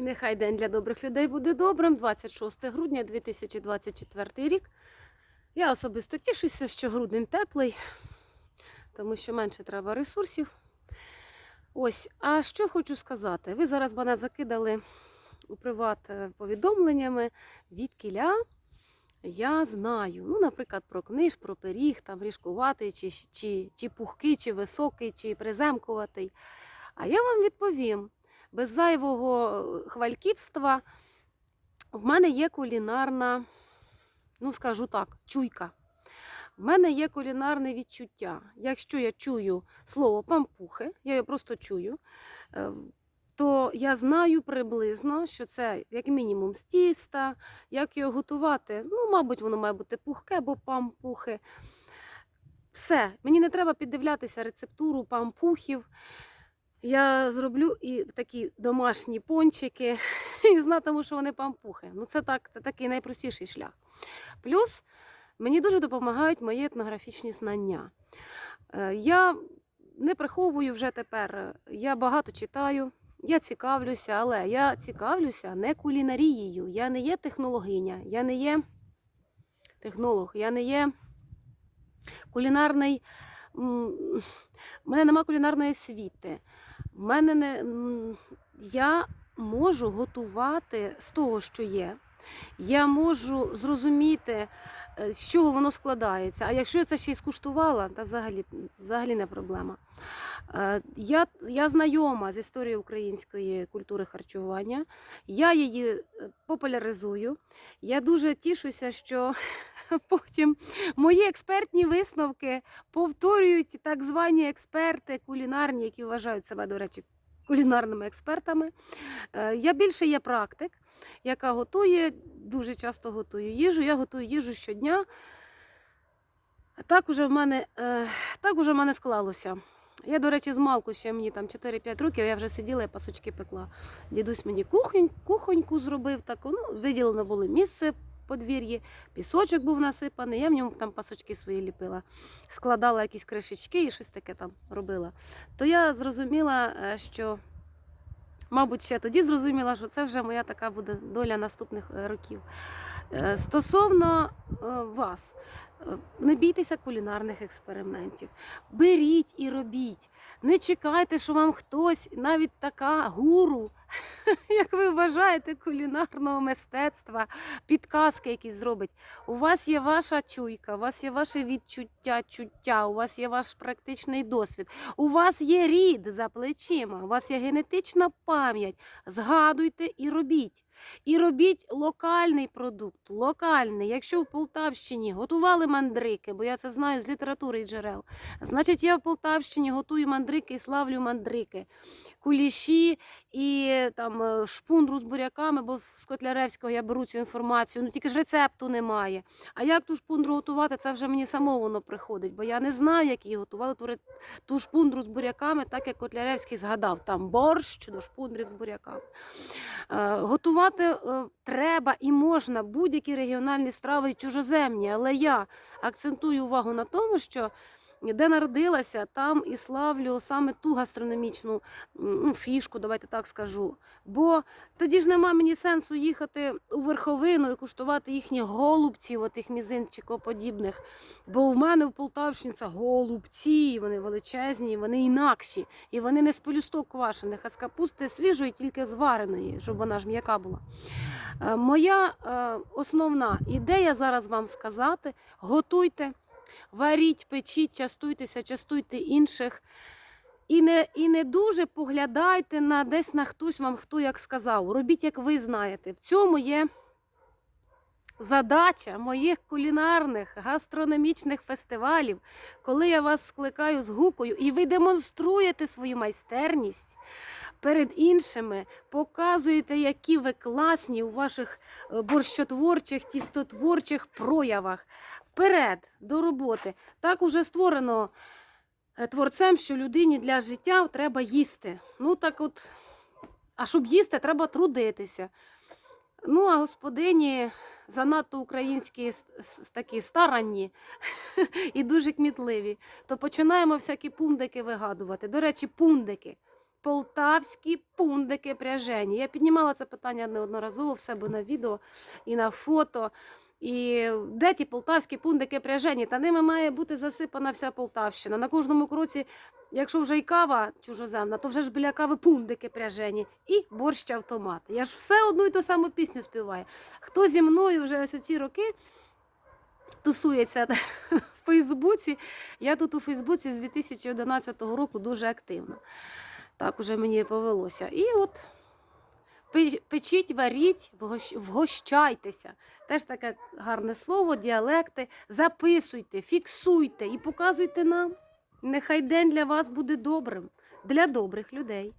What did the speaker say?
І нехай день для добрих людей буде добрим. 26 грудня 2024 рік. Я особисто тішуся, що грудень теплий, тому що менше треба ресурсів. Ось, а що хочу сказати? Ви зараз мене закидали у приват е, повідомленнями від кіля. Я знаю, ну, наприклад, про книж, про пиріг, там ріжкуватий, чи, чи, чи пухкий, чи високий, чи приземкуватий. А я вам відповім: без зайвого хвальківства в мене є кулінарна, ну скажу так, чуйка. В мене є кулінарне відчуття. Якщо я чую слово пампухи, я його просто чую, е, то я знаю приблизно, що це як мінімум з тіста, як його готувати. Ну, мабуть, воно має бути пухке або пампухи. Все, мені не треба піддивлятися рецептуру пампухів. Я зроблю і такі домашні пончики, і знатиму, що вони пампухи. Ну, це так, це такий найпростіший шлях. Плюс мені дуже допомагають мої етнографічні знання. Е, Я не приховую вже тепер, я багато читаю, я цікавлюся, але я цікавлюся не кулінарією. Я не є технологиня, я не є технолог, я не є кулінарний. У мене нема кулінарної освіти. В мене не я можу готувати з того, що є. Я можу зрозуміти, з чого воно складається. А якщо я це ще й скуштувала, то взагалі, взагалі не проблема. Е, Я, я знайома з історією української культури харчування. Я її е, популяризую. Я дуже тішуся, що потім мої експертні висновки повторюють так звані експерти кулінарні, які вважають себе, до речі, кулінарними експертами. Е, Я більше є практик, яка готує, дуже часто готую їжу. Я готую їжу щодня. Так уже в мене, е, так уже в мене склалося. Я, до речі, з малку ще мені там 4-5 років, я вже сиділа і пасочки пекла. Дідусь мені кухонь, кухоньку зробив таку, ну, виділено було місце подвір'ї, пісочок був насипаний, я в ньому там пасочки свої ліпила, складала якісь кришечки і щось таке там робила. То я зрозуміла, е, що, мабуть, ще тоді зрозуміла, що це вже моя така буде доля наступних е, років. Е, Стосовно вас, не бійтеся кулінарних експериментів. Беріть і робіть. Не чекайте, що вам хтось, навіть така гуру, як ви вважаєте, кулінарного мистецтва, підказки якісь зробить. У вас є ваша чуйка, у вас є ваше відчуття, чуття, у вас є ваш практичний досвід, у вас є рід за плечима, у вас є генетична пам'ять. Згадуйте і робіть. І робіть локальний продукт, локальний. Якщо в Полтавщині готували мандрики, бо я це знаю з літератури і джерел, значить я в Полтавщині готую мандрики і славлю мандрики, куліші і там е, шпундру з буряками, бо з Котляревського я беру цю інформацію. Ну тільки ж рецепту немає. А як ту шпундру готувати, це вже мені само воно приходить, бо я не знаю, як її готували ту, ту шпундру з буряками, так як Котляревський згадав. Там борщ до шпундрів з буряками. Е, Готувати е, треба і можна будь-які регіональні страви і чужоземні, але я акцентую увагу на тому, що де народилася, там і славлю саме ту гастрономічну ну, фішку, давайте так скажу. Бо тоді ж нема мені сенсу їхати у верховину і куштувати їхні голубців, отих мізинчикоподібних. Бо в мене в Полтавщині це голубці, вони величезні, вони інакші. І вони не з пелюсток квашених, а з капусти свіжої, тільки звареної, щоб вона ж м'яка була. Е, Моя е, основна ідея зараз вам сказати: готуйте, варіть, печіть, частуйтеся, частуйте інших. І не, і не дуже поглядайте на десь на хтось вам хто як сказав. Робіть, як ви знаєте. В цьому є задача моїх кулінарних гастрономічних фестивалів, коли я вас скликаю з гукою, і ви демонструєте свою майстерність перед іншими, показуєте, які ви класні у ваших е, борщотворчих, тістотворчих проявах. Вперед до роботи. Так уже створено е, творцем, що людині для життя треба їсти. Ну так от, а щоб їсти, треба трудитися. Ну, а господині занадто українські такі старанні і дуже кмітливі, то починаємо всякі пундики вигадувати. До речі, пундики. полтавські пундики пряжені. Я піднімала це питання неодноразово в себе на відео і на фото. І де ті полтавські пундики пряжені? Та ними має бути засипана вся Полтавщина. На кожному кроці, якщо вже й кава чужоземна, то вже ж біля кави пундики пряжені і борщ автомат. Я ж все одну і ту саму пісню співаю. Хто зі мною вже ось ці роки тусується в Фейсбуці, я тут у Фейсбуці з 2011 року дуже активна. Так уже мені повелося. І от печіть, варіть, вгощайтеся. Теж таке гарне слово, діалекти. Записуйте, фіксуйте і показуйте нам. Нехай день для вас буде добрим, для добрих людей.